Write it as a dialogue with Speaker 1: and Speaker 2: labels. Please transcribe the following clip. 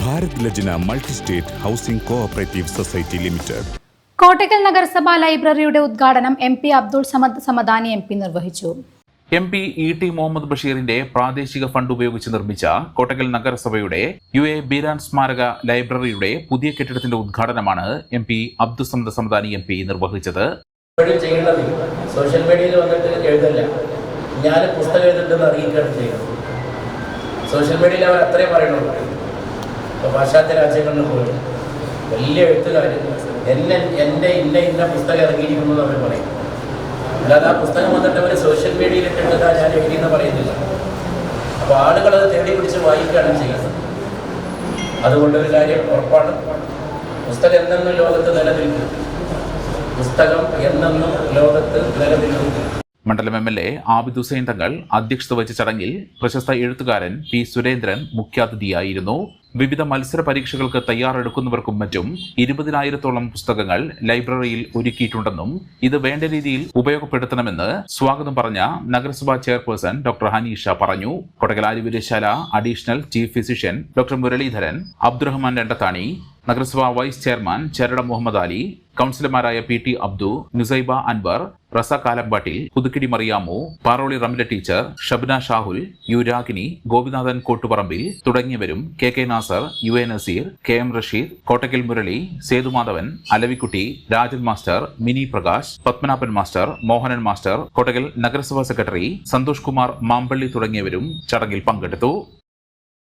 Speaker 1: Bharat Lajna multi state housing cooperative society limited.
Speaker 2: Kottakkal നഗരസഭാ ലൈബ്രറിയുടെ ഉദ്ഘാടനം M P Abdul Samad Samadani M P നിർവഹിച്ചു.
Speaker 3: M P E T Muhammad ബഷീറിന്റെ പ്രാദേശിക fund ഉപയോഗിച്ച് നിർമ്മിച്ച കോട്ടക്കൽ നഗരസഭയുടെ യു എ ബീരാൻ സ്മാരക ലൈബ്രറിയുടെ പുതിയ കെട്ടിടത്തിന്റെ ഉദ്ഘാടനമാണ് M P Abdussamad Samadani M P നിർവഹിച്ചത്.
Speaker 4: ചെയ്യേണ്ടത് സോഷ്യൽ മീഡിയയിൽ വന്നിട്ട് എഴുതല്ല. ഞാൻ പുസ്തകം എഴുതുന്നുണ്ടെന്ന് അറിയിക്കുകയാണ് ചെയ്യുന്നത്. സോഷ്യൽ മീഡിയയിൽ അവർ അത്രേ പറയുന്നുള്ളൂ. ഇപ്പോൾ പാശ്ചാത്യ രാജ്യങ്ങളിൽ പോലും വലിയ എഴുത്തുകാർ എന്നെ എന്റെ ഇന്ന ഇന്ന പുസ്തകം ഇറങ്ങിയിരിക്കുന്നു എന്ന് അവർ പറയും. അല്ലാതെ ആ പുസ്തകം വന്നിട്ട് അവർ സോഷ്യൽ മീഡിയയിൽ ഇട്ടിട്ട് ഞാൻ എഴുതിയെന്ന് പറയുന്നില്ല. അപ്പോൾ ആളുകൾ അത് തേടി പിടിച്ച് വായിക്കുകയാണ് ചെയ്യുന്നത്. അതുകൊണ്ട് ഒരു കാര്യം ഉറപ്പാണ്. പുസ്തകം എന്തെന്നും ലോകത്ത് നിലനിൽക്കും. പുസ്തകം എന്നെന്നും ലോകത്ത് നിലനിൽക്കും.
Speaker 3: മണ്ഡലം M L A Abid Hussain Thangal അധ്യക്ഷത വഹിച്ച ചടങ്ങിൽ പ്രശസ്ത എഴുത്തുകാരൻ പി സുരേന്ദ്രൻ മുഖ്യാതിഥിയായിരുന്നു. വിവിധ മത്സര പരീക്ഷകൾക്ക് തയ്യാറെടുക്കുന്നവർക്കും മറ്റും ഇരുപതിനായിരത്തോളം പുസ്തകങ്ങൾ ലൈബ്രറിയിൽ ഒരുക്കിയിട്ടുണ്ടെന്നും ഇത് വേണ്ട രീതിയിൽ ഉപയോഗപ്പെടുത്തണമെന്ന് സ്വാഗതം പറഞ്ഞ നഗരസഭാ ചെയർപേഴ്സൺ ഡോക്ടർ ഹനീഷ പറഞ്ഞു. കൊടകലാരി വിദ്യശാല additional chief physician doctor Muraleedharan Abdurahman Randathani നഗരസഭാ വൈസ് ചെയർമാൻ ചരട മുഹമ്മദ് അലി കൗൺസിലർമാരായ P T Abdu Nusaiba Anwar Rasa Kalampattil Puthukkidi Mariyamu Paroli Ramla teacher Shabna Shahul U Ragini Gopinathan Kottuparambil തുടങ്ങിയവരും K K Nasar U A Naseer K M Rasheed Kottakkal Murali Sethumadhavan Alavikutty Rajan master Mini Prakash Padmanabhan master Mohanan master Kottakkal നഗരസഭാ secretary Santhosh Kumar Mampally തുടങ്ങിയവരും ചടങ്ങിൽ പങ്കെടുത്തു.